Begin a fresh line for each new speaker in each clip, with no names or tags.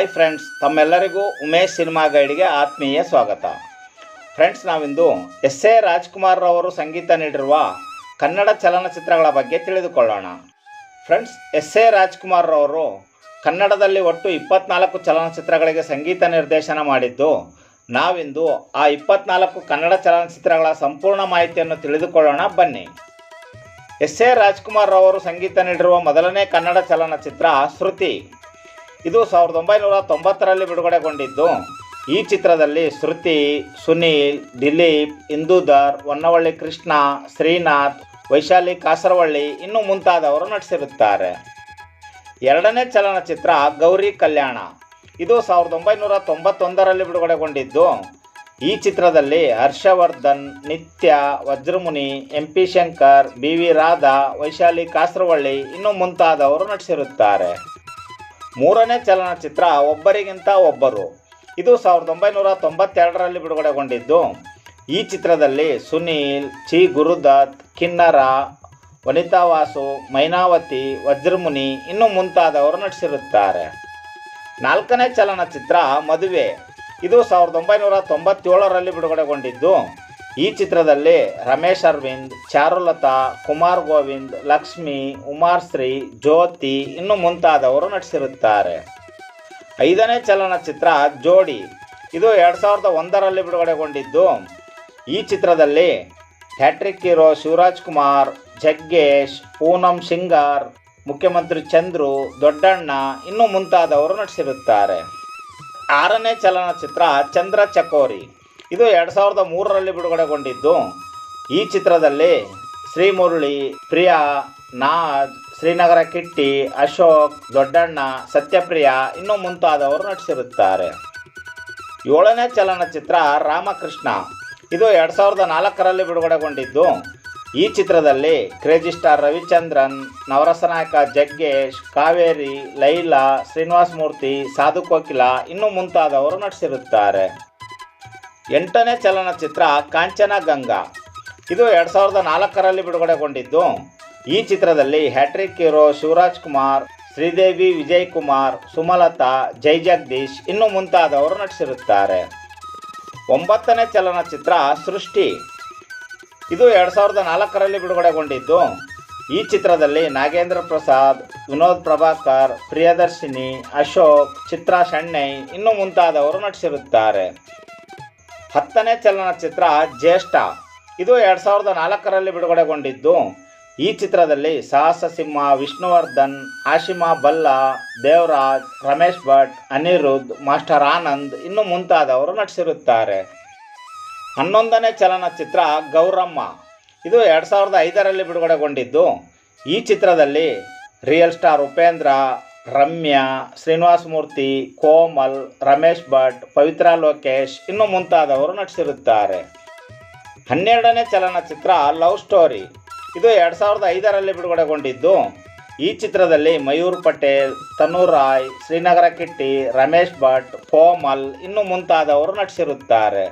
Hi friends ತಮ್ಮೆಲ್ಲರಿಗೂ Umesh cinema ಗೈಡ್ಗೆ ಆತ್ಮೀಯ ಸ್ವಾಗತ. ಫ್ರೆಂಡ್ಸ್ ನಾವಿಂದು ಎಸ್ ಎ ರಾಜ್ಕುಮಾರ್ ರವರು ಸಂಗೀತ ನೀಡಿರುವ ಕನ್ನಡ ಚಲನಚಿತ್ರಗಳ ಬಗ್ಗೆ ತಿಳಿದುಕೊಳ್ಳೋಣ. ಫ್ರೆಂಡ್ಸ್ ಎಸ್ ಎ ರಾಜ್ಕುಮಾರ್ ರವರು ಕನ್ನಡದಲ್ಲಿ ಒಟ್ಟು ಇಪ್ಪತ್ನಾಲ್ಕು ಚಲನಚಿತ್ರಗಳಿಗೆ ಸಂಗೀತ ನಿರ್ದೇಶನ ಮಾಡಿದ್ದು, ನಾವಿಂದು ಆ ಇಪ್ಪತ್ನಾಲ್ಕು ಕನ್ನಡ ಚಲನಚಿತ್ರಗಳ ಸಂಪೂರ್ಣ ಮಾಹಿತಿಯನ್ನು ತಿಳಿದುಕೊಳ್ಳೋಣ, ಬನ್ನಿ. ಎಸ್ ಎ ರಾಜ್ಕುಮಾರ್ ರವರು ಸಂಗೀತ ನೀಡಿರುವ ಮೊದಲನೇ ಕನ್ನಡ ಚಲನಚಿತ್ರ, ಶ್ರುತಿ. ಇದು ಸಾವಿರದ ಒಂಬೈನೂರ ತೊಂಬತ್ತರಲ್ಲಿ ಬಿಡುಗಡೆಗೊಂಡಿದ್ದು. ಈ ಚಿತ್ರದಲ್ಲಿ ಶ್ರುತಿ, ಸುನೀಲ್, ದಿಲೀಪ್ ಇಂದೂಧರ್ ಹೊನ್ನವಳ್ಳಿ ಕೃಷ್ಣ, ಶ್ರೀನಾಥ್, ವೈಶಾಲಿ ಕಾಸರವಳ್ಳಿ ಇನ್ನೂ ಮುಂತಾದವರು ನಟಿಸಿರುತ್ತಾರೆ. ಎರಡನೇ ಚಲನಚಿತ್ರ ಗೌರಿ ಕಲ್ಯಾಣ. ಇದು ಸಾವಿರದ ಒಂಬೈನೂರ ತೊಂಬತ್ತೊಂದರಲ್ಲಿ ಬಿಡುಗಡೆಗೊಂಡಿದ್ದು. ಈ ಚಿತ್ರದಲ್ಲಿ Harshavardhan, Nithya, Vajramuni, M P Shankar, B V Radha, Vaishali Kasaravalli ಇನ್ನೂ ಮುಂತಾದವರು ನಟಿಸಿರುತ್ತಾರೆ. ಮೂರನೇ ಚಲನಚಿತ್ರ ಒಬ್ಬರಿಗಿಂತ ಒಬ್ಬರು. ಇದು ಸಾವಿರದ ಒಂಬೈನೂರ ತೊಂಬತ್ತೆರಡರಲ್ಲಿ ಬಿಡುಗಡೆಗೊಂಡಿದ್ದು. ಈ ಚಿತ್ರದಲ್ಲಿ ಸುನೀಲ್, ಚಿ ಗುರುದತ್, ಕಿನ್ನರ, ವನಿತಾ ವಾಸು, ಮೈನಾವತಿ, ವಜ್ರಮುನಿ ಇನ್ನು ಮುಂತಾದವರು ನಟಿಸಿರುತ್ತಾರೆ. ನಾಲ್ಕನೇ ಚಲನಚಿತ್ರ ಮದುವೆ. ಇದು ಸಾವಿರದ ಒಂಬೈನೂರ ತೊಂಬತ್ತೇಳರಲ್ಲಿ ಬಿಡುಗಡೆಗೊಂಡಿದ್ದು. ಈ ಚಿತ್ರದಲ್ಲಿ ರಮೇಶ್ ಅರವಿಂದ್, ಚಾರುಲತಾ, ಕುಮಾರ್ ಗೋವಿಂದ್, ಲಕ್ಷ್ಮಿ ಉಮಾರ್ಶ್ರೀ ಜ್ಯೋತಿ ಇನ್ನು ಮುಂತಾದವರು ನಟಿಸಿರುತ್ತಾರೆ. ಐದನೇ ಚಲನಚಿತ್ರ ಜೋಡಿ. ಇದು ಎರಡು ಸಾವಿರದ ಒಂದರಲ್ಲಿ ಬಿಡುಗಡೆಗೊಂಡಿದ್ದು. ಈ ಚಿತ್ರದಲ್ಲಿ ಹ್ಯಾಟ್ರಿಕ್ ಹೀರೋ ಶಿವರಾಜ್ ಕುಮಾರ್, ಜಗ್ಗೇಶ್, ಪೂನಂ ಸಿಂಗಾರ್, ಮುಖ್ಯಮಂತ್ರಿ ಚಂದ್ರು, ದೊಡ್ಡಣ್ಣ ಇನ್ನು ಮುಂತಾದವರು ನಟಿಸಿರುತ್ತಾರೆ. ಆರನೇ ಚಲನಚಿತ್ರ ಚಂದ್ರ ಚಕೋರಿ. ಇದು ಎರಡು ಸಾವಿರದ ಮೂರರಲ್ಲಿ ಬಿಡುಗಡೆಗೊಂಡಿದ್ದು. ಈ ಚಿತ್ರದಲ್ಲಿ ಶ್ರೀಮುರಳಿ, ಪ್ರಿಯಾ, ನಾಜ್, ಶ್ರೀನಗರ ಕಿಟ್ಟಿ, ಅಶೋಕ್, ದೊಡ್ಡಣ್ಣ, ಸತ್ಯಪ್ರಿಯ ಇನ್ನೂ ಮುಂತಾದವರು ನಟಿಸಿರುತ್ತಾರೆ. ಏಳನೇ ಚಲನಚಿತ್ರ ರಾಮಕೃಷ್ಣ. ಇದು ಎರಡು ಸಾವಿರದ ನಾಲ್ಕರಲ್ಲಿ ಬಿಡುಗಡೆಗೊಂಡಿದ್ದು. ಈ ಚಿತ್ರದಲ್ಲಿ ಕ್ರೇಜಿ ಸ್ಟಾರ್ ರವಿಚಂದ್ರನ್, ನವರಸ ನಾಯಕ ಜಗ್ಗೇಶ್, ಕಾವೇರಿ, ಲೈಲಾ, ಶ್ರೀನಿವಾಸ ಮೂರ್ತಿ, ಸಾಧು ಕೋಕಿಲ ಇನ್ನೂ ಮುಂತಾದವರು ನಟಿಸಿರುತ್ತಾರೆ. ಎಂಟನೇ ಚಲನಚಿತ್ರ ಕಾಂಚನ ಗಂಗಾ. ಇದು ಎರಡು ಸಾವಿರದ ನಾಲ್ಕರಲ್ಲಿ ಬಿಡುಗಡೆಗೊಂಡಿದ್ದು. ಈ ಚಿತ್ರದಲ್ಲಿ ಹ್ಯಾಟ್ರಿಕ್ ಹೀರೋ ಶಿವರಾಜ್ ಕುಮಾರ್, ಶ್ರೀದೇವಿ ವಿಜಯ್ ಕುಮಾರ್, ಸುಮಲತಾ, ಜೈ ಜಗದೀಶ್ ಇನ್ನು ಮುಂತಾದವರು ನಟಿಸಿರುತ್ತಾರೆ. ಒಂಬತ್ತನೇ ಚಲನಚಿತ್ರ ಸೃಷ್ಟಿ. ಇದು ಎರಡು ಸಾವಿರದ ನಾಲ್ಕರಲ್ಲಿ ಬಿಡುಗಡೆಗೊಂಡಿದ್ದು. ಈ ಚಿತ್ರದಲ್ಲಿ ನಾಗೇಂದ್ರ ಪ್ರಸಾದ್, ವಿನೋದ್ ಪ್ರಭಾಕರ್, ಪ್ರಿಯದರ್ಶಿನಿ, ಅಶೋಕ್, ಚಿತ್ರಾ ಶೆಣ್ಣೈ ಇನ್ನು ಮುಂತಾದವರು ನಟಿಸಿರುತ್ತಾರೆ. ಹತ್ತನೇ ಚಲನಚಿತ್ರ ಜ್ಯೇಷ್ಠ. ಇದು ಎರಡು ಸಾವಿರದ ನಾಲ್ಕರಲ್ಲಿ ಬಿಡುಗಡೆಗೊಂಡಿದ್ದು. ಈ ಚಿತ್ರದಲ್ಲಿ ಸಾಹಸ ಸಿಂಹ ವಿಷ್ಣುವರ್ಧನ್ ಆಶಿಮಾ ಬಲ್ಲಾ, ದೇವರಾಜ್, ರಮೇಶ್ ಭಟ್, ಅನಿರುದ್ಧ್, ಮಾಸ್ಟರ್ ಆನಂದ್ ಇನ್ನು ಮುಂತಾದವರು ನಟಿಸಿರುತ್ತಾರೆ. ಹನ್ನೊಂದನೇ ಚಲನಚಿತ್ರ ಗೌರಮ್ಮ. ಇದು ಎರಡು ಸಾವಿರದ ಐದರಲ್ಲಿ ಬಿಡುಗಡೆಗೊಂಡಿದ್ದು. ಈ ಚಿತ್ರದಲ್ಲಿ ರಿಯಲ್ ಸ್ಟಾರ್ ಉಪೇಂದ್ರ ರಮ್ಯಾ ಶ್ರೀನಿವಾಸ ಮೂರ್ತಿ ಕೋಮಲ್, ರಮೇಶ್ ಭಟ್, ಪವಿತ್ರ ಲೋಕೇಶ್ ಇನ್ನು ಮುಂತಾದವರು ನಟಿಸಿರುತ್ತಾರೆ. ಹನ್ನೆರಡನೇ ಚಲನಚಿತ್ರ ಲವ್ ಸ್ಟೋರಿ. ಇದು ಎರಡು ಸಾವಿರದ ಐದರಲ್ಲಿ ಬಿಡುಗಡೆಗೊಂಡಿದ್ದು. ಈ ಚಿತ್ರದಲ್ಲಿ ಮಯೂರ್ ಪಟೇಲ್, ತನು ರಾಯ್, ಶ್ರೀನಗರ ಕಿಟ್ಟಿ, ರಮೇಶ್ ಭಟ್, ಕೋಮಲ್ ಇನ್ನು ಮುಂತಾದವರು ನಟಿಸಿರುತ್ತಾರೆ.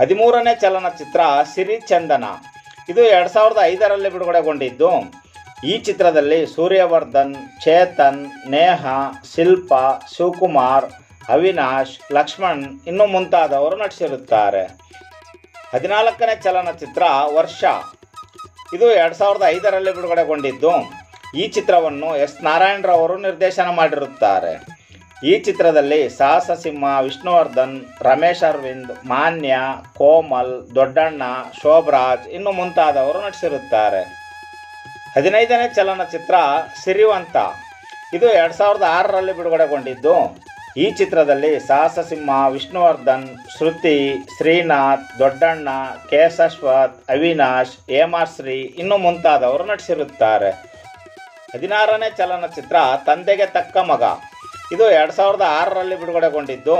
ಹದಿಮೂರನೇ ಚಲನಚಿತ್ರ ಸಿರಿ ಚಂದನ ಇದು ಎರಡು ಸಾವಿರದ ಐದರಲ್ಲಿ ಬಿಡುಗಡೆಗೊಂಡಿದ್ದು. ಈ ಚಿತ್ರದಲ್ಲಿ ಸೂರ್ಯವರ್ಧನ್, ಚೇತನ್, ನೇಹ, ಶಿಲ್ಪ, ಶಿವಕುಮಾರ್, ಅವಿನಾಶ್, ಲಕ್ಷ್ಮಣ್ ಇನ್ನು ಮುಂತಾದವರು ನಟಿಸಿರುತ್ತಾರೆ. ಹದಿನಾಲ್ಕನೇ ಚಲನಚಿತ್ರ ವರ್ಷ. ಇದು ಎರಡು ಸಾವಿರದ ಐದರಲ್ಲಿ ಬಿಡುಗಡೆಗೊಂಡಿದ್ದು. ಈ ಚಿತ್ರವನ್ನು ಎಸ್. ನಾರಾಯಣರವರು ನಿರ್ದೇಶನ ಮಾಡಿರುತ್ತಾರೆ. ಈ ಚಿತ್ರದಲ್ಲಿ ಸಾಹಸ ಸಿಂಹ ವಿಷ್ಣುವರ್ಧನ್, ರಮೇಶ್ ಅರವಿಂದ್, ಮಾನ್ಯ, ಕೋಮಲ್, ದೊಡ್ಡಣ್ಣ, ಶೋಭರಾಜ್ ಇನ್ನು ಮುಂತಾದವರು ನಟಿಸಿರುತ್ತಾರೆ. ಹದಿನೈದನೇ ಚಲನಚಿತ್ರ ಸಿರಿವಂತ. ಇದು ಎರಡು ಸಾವಿರದ ಆರರಲ್ಲಿ ಬಿಡುಗಡೆಗೊಂಡಿದ್ದು. ಈ ಚಿತ್ರದಲ್ಲಿ ಸಾಹಸ ಸಿಂಹ ವಿಷ್ಣುವರ್ಧನ್, ಶ್ರುತಿ, ಶ್ರೀನಾಥ್, ದೊಡ್ಡಣ್ಣ ಕೆ ಎಸ್ ಅಶ್ವಥ್ ಅವಿನಾಶ್, ಹೇಮಾಶ್ರೀ ಇನ್ನು ಮುಂತಾದವರು ನಟಿಸಿರುತ್ತಾರೆ. ಹದಿನಾರನೇ ಚಲನಚಿತ್ರ ತಂದೆಗೆ ತಕ್ಕ ಮಗ. ಇದು ಎರಡು ಸಾವಿರದ ಆರರಲ್ಲಿ ಬಿಡುಗಡೆಗೊಂಡಿದ್ದು.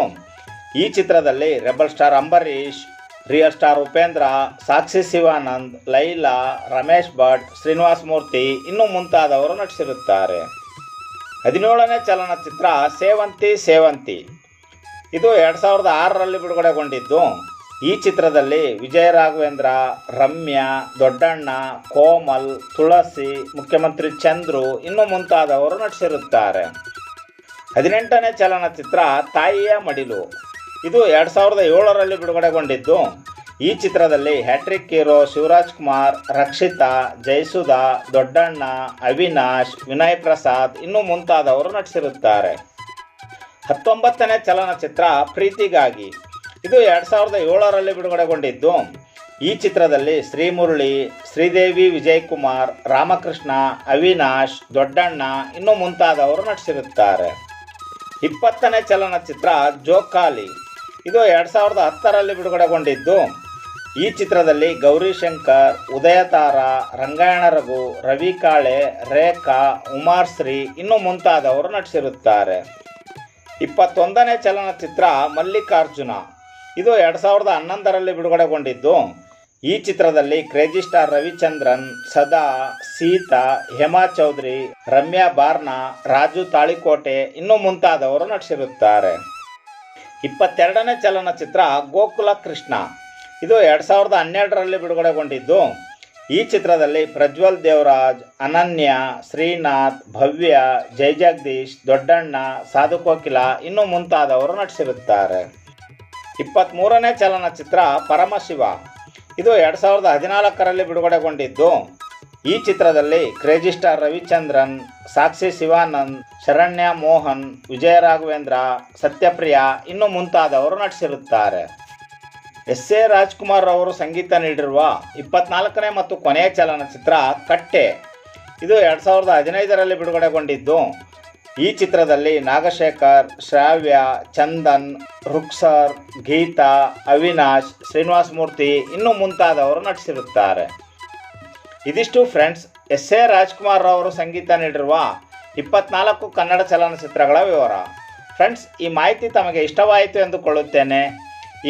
ಈ ಚಿತ್ರದಲ್ಲಿ rebel star Ambareesh real star Upendra Sakshi Shivanand Laila Ramesh Bhat Srinivas Murthy ಇನ್ನೂ ಮುಂತಾದವರು ನಟಿಸಿರುತ್ತಾರೆ. ಹದಿನೇಳನೇ ಚಲನಚಿತ್ರ ಸೇವಂತಿ ಸೇವಂತಿ. ಇದು ಎರಡು ಸಾವಿರದ ಆರರಲ್ಲಿ ಬಿಡುಗಡೆಗೊಂಡಿದ್ದು. ಈ ಚಿತ್ರದಲ್ಲಿ ವಿಜಯ ರಾಘವೇಂದ್ರ, ರಮ್ಯಾ, ದೊಡ್ಡಣ್ಣ, ಕೋಮಲ್, ತುಳಸಿ, ಮುಖ್ಯಮಂತ್ರಿ ಚಂದ್ರು ಇನ್ನೂ ಮುಂತಾದವರು ನಟಿಸಿರುತ್ತಾರೆ. ಹದಿನೆಂಟನೇ ಚಲನಚಿತ್ರ ತಾಯಿಯ ಮಡಿಲು. ಇದು ಎರಡು ಸಾವಿರದ ಏಳರಲ್ಲಿ ಬಿಡುಗಡೆಗೊಂಡಿದ್ದು. ಈ ಚಿತ್ರದಲ್ಲಿ ಹ್ಯಾಟ್ರಿಕ್ ಹೀರೋ ಶಿವರಾಜ್ ಕುಮಾರ್, ರಕ್ಷಿತಾ, ಜಯಸುಧಾ, ದೊಡ್ಡಣ್ಣ, ಅವಿನಾಶ್, ವಿನಯ್ ಪ್ರಸಾದ್ ಇನ್ನೂ ಮುಂತಾದವರು ನಟಿಸಿರುತ್ತಾರೆ. ಹತ್ತೊಂಬತ್ತನೇ ಚಲನಚಿತ್ರ ಪ್ರೀತಿಗಾಗಿ. ಇದು ಎರಡು ಸಾವಿರದ ಏಳರಲ್ಲಿ ಬಿಡುಗಡೆಗೊಂಡಿದ್ದು. ಈ ಚಿತ್ರದಲ್ಲಿ ಶ್ರೀಮುರಳಿ, ಶ್ರೀದೇವಿ ವಿಜಯ್ ಕುಮಾರ್ ರಾಮಕೃಷ್ಣ, ಅವಿನಾಶ್, ದೊಡ್ಡಣ್ಣ ಇನ್ನೂ ಮುಂತಾದವರು ನಟಿಸಿರುತ್ತಾರೆ. ಇಪ್ಪತ್ತನೇ ಚಲನಚಿತ್ರ ಜೋಕಾಲಿ. ಇದು ಎರಡು ಸಾವಿರದ ಹತ್ತರಲ್ಲಿ ಬಿಡುಗಡೆಗೊಂಡಿದ್ದು. ಈ ಚಿತ್ರದಲ್ಲಿ ಗೌರಿಶಂಕರ್ ಉದಯತಾರ ರಂಗಾಯಣ ರಘು, ರವಿ ಕಾಳೆ, ರೇಖಾ ಉಮಾರ್ಶ್ರೀ ಇನ್ನು ಮುಂತಾದವರು ನಟಿಸಿರುತ್ತಾರೆ. ಇಪ್ಪತ್ತೊಂದನೇ ಚಲನಚಿತ್ರ ಮಲ್ಲಿಕಾರ್ಜುನ. ಇದು ಎರಡು ಸಾವಿರದ ಹನ್ನೊಂದರಲ್ಲಿ ಬಿಡುಗಡೆಗೊಂಡಿದ್ದು. ಈ ಚಿತ್ರದಲ್ಲಿ ಕ್ರೇಜಿ ಸ್ಟಾರ್ ರವಿಚಂದ್ರನ್, ಸದಾ, ಸೀತಾ, ಹೇಮಾ ಚೌಧರಿ, ರಮ್ಯಾ ಬಾರ್ನಾ, ರಾಜು ತಾಳಿಕೋಟೆ ಇನ್ನೂ ಮುಂತಾದವರು ನಟಿಸಿರುತ್ತಾರೆ. ಇಪ್ಪತ್ತೆರಡನೇ ಚಲನಚಿತ್ರ ಗೋಕುಲ ಕೃಷ್ಣ. ಇದು ಎರಡು ಸಾವಿರದ ಹನ್ನೆರಡರಲ್ಲಿ ಬಿಡುಗಡೆಗೊಂಡಿದ್ದು. ಈ ಚಿತ್ರದಲ್ಲಿ ಪ್ರಜ್ವಲ್ ದೇವರಾಜ್, ಅನನ್ಯ, ಶ್ರೀನಾಥ್, ಭವ್ಯ ಜಯಜಗದೀಶ್ ದೊಡ್ಡಣ್ಣ, ಸಾಧು ಕೋಕಿಲ ಇನ್ನೂ ಮುಂತಾದವರು ನಟಿಸಿರುತ್ತಾರೆ. ಇಪ್ಪತ್ತ್ಮೂರನೇ ಚಲನಚಿತ್ರ ಪರಮಶಿವ. ಇದು ಎರಡು ಸಾವಿರದ ಹದಿನಾಲ್ಕರಲ್ಲಿ ಬಿಡುಗಡೆಗೊಂಡಿದ್ದು. ಈ ಚಿತ್ರದಲ್ಲಿ ಕ್ರೇಜಿ ಸ್ಟಾರ್ ರವಿಚಂದ್ರನ್, ಸಾಕ್ಷಿ ಶಿವಾನಂದ್, ಶರಣ್ಯ ಮೋಹನ್ ವಿಜಯ ರಾಘವೇಂದ್ರ ಸತ್ಯಪ್ರಿಯ ಇನ್ನು ಮುಂತಾದವರು ನಟಿಸಿರುತ್ತಾರೆ. ಎಸ್ ಎ ರಾಜ್ಕುಮಾರ್ ಅವರು ಸಂಗೀತ ನೀಡಿರುವ ಇಪ್ಪತ್ನಾಲ್ಕನೇ ಮತ್ತು ಕೊನೆಯ ಚಲನಚಿತ್ರ ಕಟ್ಟೆ. ಇದು ಎರಡು ಸಾವಿರದ ಹದಿನೈದರಲ್ಲಿ ಬಿಡುಗಡೆಗೊಂಡಿದ್ದು. ಈ ಚಿತ್ರದಲ್ಲಿ ನಾಗಶೇಖರ್, ಶ್ರಾವ್ಯ, ಚಂದನ್, ರುಕ್ಸರ್, ಗೀತಾ, ಅವಿನಾಶ್, ಶ್ರೀನಿವಾಸ ಮೂರ್ತಿ ಇನ್ನೂ ಮುಂತಾದವರು ನಟಿಸಿರುತ್ತಾರೆ. ಇದಿಷ್ಟು ಫ್ರೆಂಡ್ಸ್ ಎಸ್ ಎ ರಾಜ್ಕುಮಾರ್ ಅವರು ಸಂಗೀತ ನೀಡಿರುವ ಇಪ್ಪತ್ನಾಲ್ಕು ಕನ್ನಡ ಚಲನಚಿತ್ರಗಳ ವಿವರ. ಫ್ರೆಂಡ್ಸ್, ಈ ಮಾಹಿತಿ ತಮಗೆ ಇಷ್ಟವಾಯಿತು ಎಂದುಕೊಳ್ಳುತ್ತೇನೆ.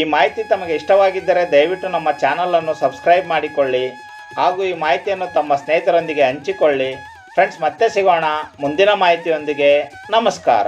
ಈ ಮಾಹಿತಿ ತಮಗೆ ಇಷ್ಟವಾಗಿದ್ದರೆ ದಯವಿಟ್ಟು ನಮ್ಮ ಚಾನಲನ್ನು ಸಬ್ಸ್ಕ್ರೈಬ್ ಮಾಡಿಕೊಳ್ಳಿ ಹಾಗೂ ಈ ಮಾಹಿತಿಯನ್ನು ತಮ್ಮ ಸ್ನೇಹಿತರೊಂದಿಗೆ ಹಂಚಿಕೊಳ್ಳಿ. ಫ್ರೆಂಡ್ಸ್, ಮತ್ತೆ ಸಿಗೋಣ ಮುಂದಿನ ಮಾಹಿತಿಯೊಂದಿಗೆ. ನಮಸ್ಕಾರ.